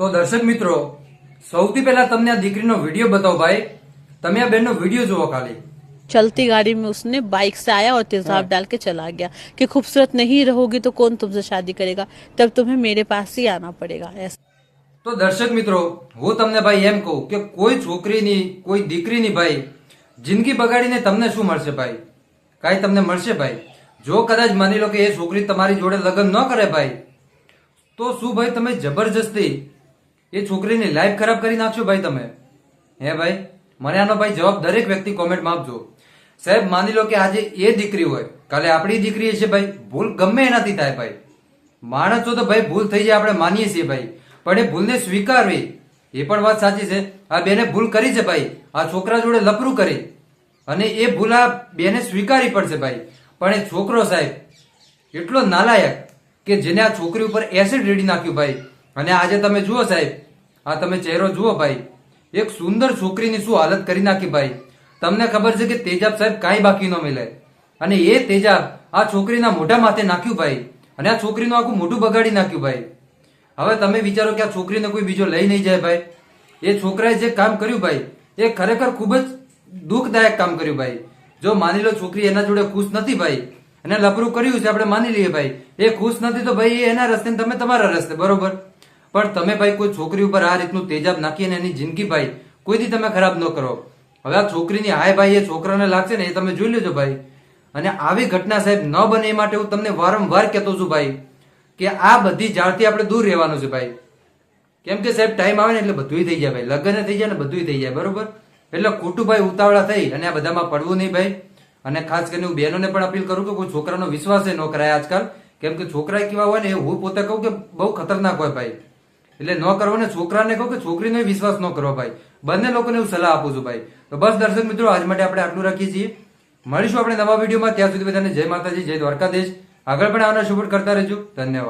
તો દર્શક મિત્રો સૌથી પહેલા તમને આ દીકરીનો વિડીયો બતાવો ભાઈ તમે આ બેનનો વિડીયો જુઓ ખાલી चलती गाड़ी में उसने बाइक से आया और तेजाब डाल के चला गया कि खूबसूरत नहीं रहोगी तो कौन तुमसे शादी करेगा तब तुम्हें मेरे पास ही आना पड़ेगा ऐसा તો દર્શક મિત્રો હું તમને ભાઈ એમ કહું કે કોઈ છોકરીની કોઈ દીકરીની ભાઈ જિંદગી બગાડીને તમને શું મળશે ભાઈ કાંઈ તમને મળશે ભાઈ જો કદાચ માની લો કે એ છોકરી તમારી જોડે લગ્ન ન કરે ભાઈ તો શું ભાઈ તમે જબરજસ્તી એ છોકરીની લાઈફ ખરાબ કરી નાખશો ભાઈ તમે. હે ભાઈ? મને આનો ભાઈ જવાબ દરેક વ્યક્તિ કોમેન્ટમાં આપજો. સાહેબ, માની લો કે આજે એ દીકરી હોય. કાલે આપણી દીકરી છે ભાઈ. ભૂલ ગમે એનાથી થાય ભાઈ. માણસ તો ભાઈ ભૂલ થઈ જાય, આપણે માનીએ છીએ ભાઈ. પણ એ ભૂલને સ્વીકારવી, એ પણ વાત સાચી છે. આ બેને ભૂલ કરી છે ભાઈ. આ છોકરા જોડે લપરું કરી. અને એ ભૂલ આ બેને સ્વીકારી પડશે ભાઈ. પણ એ છોકરો સાહેબ, એટલો નાલાયક કે જેને આ છોકરી ઉપર એસિડ રેડી નાખ્યું ભાઈ. અને આજે તમે જુઓ સાહેબ, આ તમે ચહેરો જુઓ ભાઈ. એક સુંદર છોકરીની શું હાલત કરી નાખી ભાઈ. તમને ખબર છે કે તેજાબ સાહેબ કાંઈ બાકી ન મિલે. અને એ તેજાબ આ છોકરીના મોઢા માથે નાખ્યું ભાઈ. અને આ છોકરીનું આખું મોઢું બગાડી નાખ્યું ભાઈ. હવે તમે વિચારો કે આ છોકરીને કોઈ બીજો લઈ નહીં જાય ભાઈ. એ છોકરાએ જે કામ કર્યું ભાઈ, એ ખરેખર ખૂબ જ દુઃખદાયક કામ કર્યું ભાઈ. જો માની લો છોકરી એના જોડે ખુશ નથી ભાઈ, અને લપરું કર્યું છે, આપણે માની લઈએ ભાઈ. એ ખુશ નથી તો ભાઈ એ એના રસ્તે તમે તમારા રસ્તે, બરોબર? પણ તમે ભાઈ કોઈ છોકરી ઉપર આ રીતનું તેજાબ નાખીને એની જિંદગી ભાઈ, કોઈથી તમે ખરાબ ન કરો. હવે આ છોકરીની હાય ભાઈ એ છોકરાને લાગશે ને એ તમે જોઈ લેજો ભાઈ. અને આવી ઘટના સાહેબ ન બને એ માટે હું તમને વારંવાર કહેતો છું ભાઈ, કે આ બધી જાળથી આપણે દૂર રહેવાનું છે ભાઈ. કેમ કે સાહેબ ટાઈમ આવે ને એટલે બધુંય થઈ જાય ભાઈ. લગ્ન થઈ જાય ને બધુંય થઈ જાય, બરોબર? એટલે ખોટું ભાઈ ઉતાવળા થઈ અને આ બધામાં પડવું નહીં ભાઈ. અને ખાસ કરીને હું બહેનોને પણ અપીલ કરું કે કોઈ છોકરાનો વિશ્વાસ ન કરાય આજકાલ. કેમ કે છોકરા કેવા હોય ને એ હું પોતે કહું કે બહુ ખતરનાક હોય ભાઈ. એટલે ન કરો ને છોકરાને કહો કે છોકરીનો વિશ્વાસ ન કરો ભાઈ. બંને લોકોને હું સલાહ આપું છું ભાઈ. તો બસ દર્શક મિત્રો, આજ માટે આપણે આટલું રાખીએ છીએ. મળીશું આપણે નવા વિડીયોમાં. ત્યાં સુધી બધાને જય માતાજી, જય દ્વારકાધીશ. આગળ પણ આવનાર સપોર્ટ કરતા રહેજો. ધન્યવાદ.